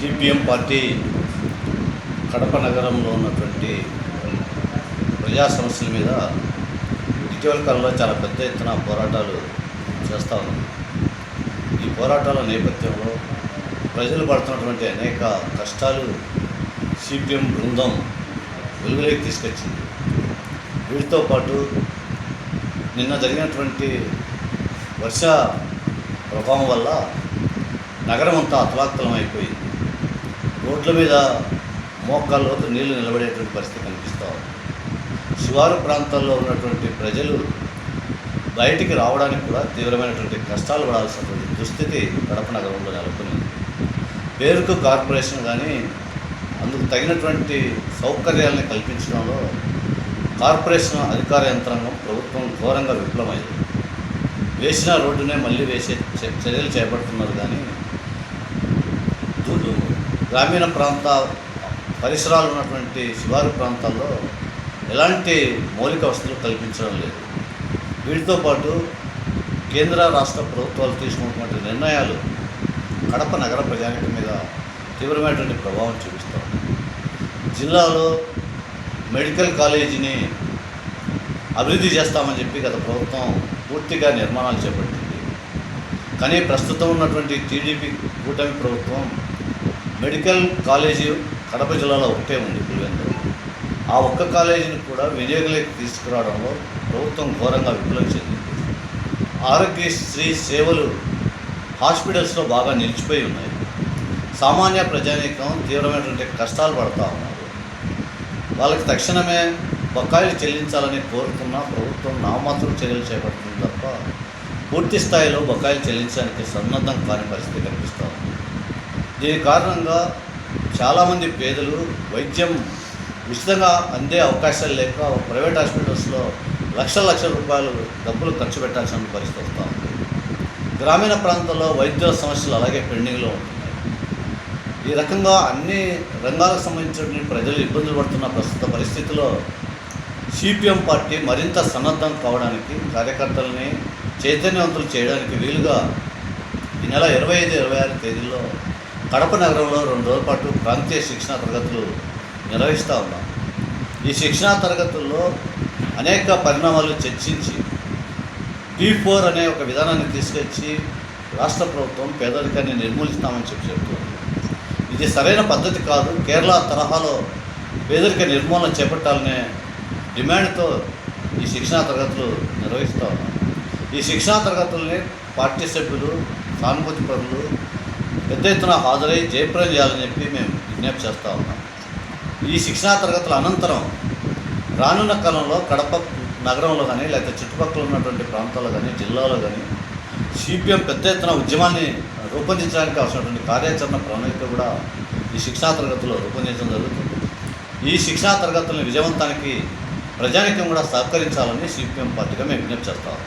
CPM party Kadapa నగరంలో ఉన్నటువంటి ప్రజా సమస్యల మీద ఇటీవల కాలంలో చాలా పెద్ద ఎత్తున పోరాటాలు చేస్తూ ఉన్నాం. ఈ పోరాటాల నేపథ్యంలో ప్రజలు పడుతున్నటువంటి అనేక కష్టాలు సిపిఎం బృందం వెలుగులోకి తీసుకొచ్చింది. వీటితో పాటు నిన్న జరిగినటువంటి వర్ష ప్రభావం వల్ల నగరం అంతా అతలాకుతలం అయిపోయింది. రోడ్ల మీద మోకాల్లోకి నీళ్ళు నిలబడేటువంటి పరిస్థితి కనిపిస్తూ ఉంది. శివారు ప్రాంతాల్లో ఉన్నటువంటి ప్రజలు బయటికి రావడానికి కూడా తీవ్రమైనటువంటి కష్టాలు పడాల్సినటువంటి దుస్థితి కడప నగరంలో నెలకొని పేరుకు కార్పొరేషన్ కానీ అందుకు తగినటువంటి సౌకర్యాలను కల్పించడంలో కార్పొరేషన్ అధికార యంత్రాంగం ప్రభుత్వం ఘోరంగా విఫలమైంది. వేసిన రోడ్డునే మళ్ళీ వేసే చర్యలు చేపడుతున్నారు కానీ గ్రామీణ ప్రాంత పరిసరాలు ఉన్నటువంటి శివారు ప్రాంతాల్లో ఎలాంటి మౌలిక వసతులు కల్పించడం లేదు. వీటితో పాటు కేంద్ర రాష్ట్ర ప్రభుత్వాలు తీసుకున్నటువంటి నిర్ణయాలు కడప నగర ప్రజానికి మీద తీవ్రమైనటువంటి ప్రభావం చూపిస్తాం జిల్లాలో మెడికల్ కాలేజీని అభివృద్ధి చేస్తామని చెప్పి గత ప్రభుత్వం పూర్తిగా నిర్మాణాలు చేపట్టింది. కానీ ప్రస్తుతం ఉన్నటువంటి టీడీపీ కూటమి ప్రభుత్వం మెడికల్ కాలేజీ కడప జిల్లాలో ఒకటే ఉంది పులివెందులు ఆ ఒక్క కాలేజీని కూడా వినియోగంలోకి తీసుకురావడంలో ప్రభుత్వం ఘోరంగా విఫలించింది చెందింది ఆరోగ్యశ్రీ సేవలు హాస్పిటల్స్లో బాగా నిలిచిపోయి ఉన్నాయి. సామాన్య ప్రజానీకం తీవ్రమైనటువంటి కష్టాలు పడతా ఉన్నారు. వాళ్ళకి తక్షణమే బకాయిలు చెల్లించాలని కోరుతున్న ప్రభుత్వం నామాత్రం చర్యలు చేపడుతుంది తప్ప పూర్తి స్థాయిలో బకాయిలు చెల్లించడానికి సన్నద్ధం కాని పరిస్థితి కనిపిస్తూ ఉంది. దీని కారణంగా చాలామంది పేదలు వైద్యం ఉచితంగా అందే అవకాశాలు లేక ప్రైవేట్ హాస్పిటల్స్లో లక్షల లక్షల రూపాయలు డబ్బులు ఖర్చు పెట్టాల్సిన పరిస్థితి వస్తూ ఉంది. గ్రామీణ ప్రాంతాల్లో వైద్యుల సమస్యలు అలాగే పెండింగ్లో ఉంటున్నాయి. ఈ రకంగా అన్ని రంగాలకు సంబంధించిన ప్రజలు ఇబ్బందులు పడుతున్న ప్రస్తుత పరిస్థితిలో సిపిఎం పార్టీ మరింత సన్నద్ధం కావడానికి కార్యకర్తలని చైతన్యవంతులు చేయడానికి వీలుగా ఈ నెల ఇరవై ఐదు ఇరవై ఆరు తేదీలో కడప నగరంలో రెండు రోజుల పాటు ప్రాంతీయ శిక్షణా తరగతులు నిర్వహిస్తూ ఉన్నాం. ఈ శిక్షణా తరగతుల్లో అనేక పరిణామాలు చర్చించి టీ ఫోర్ అనే ఒక విధానాన్ని తీసుకొచ్చి రాష్ట్ర ప్రభుత్వం పేదరికాన్ని నిర్మూలిస్తామని చెప్పి చెప్తుంది ఇది సరైన పద్ధతి కాదు. కేరళ తరహాలో పేదరిక నిర్మూలన చేపట్టాలనే డిమాండ్తో ఈ శిక్షణా తరగతులు నిర్వహిస్తూ ఉన్నాం. ఈ శిక్షణా తరగతుల్ని పార్టీ సభ్యులు సానుభూతి పరులు పెద్ద ఎత్తున హాజరై జయప్రయం చేయాలని చెప్పి మేము విజ్ఞప్తి చేస్తూ ఉన్నాం. ఈ శిక్షణా తరగతుల అనంతరం రానున్న కాలంలో కడప నగరంలో కానీ లేకపోతే చుట్టుపక్కల ఉన్నటువంటి ప్రాంతాల్లో కానీ జిల్లాలో కానీ సిపిఎం పెద్ద ఎత్తున ఉద్యమాన్ని రూపొందించడానికి అవసరమైనటువంటి కార్యాచరణ ప్రణాళిక కూడా ఈ శిక్షణా తరగతిలో రూపొందించడం జరుగుతుంది. ఈ శిక్షణా తరగతులను విజయవంతానికి ప్రజానికం కూడా సహకరించాలని సిపిఎం పార్టీగా మేము విజ్ఞప్తి చేస్తాం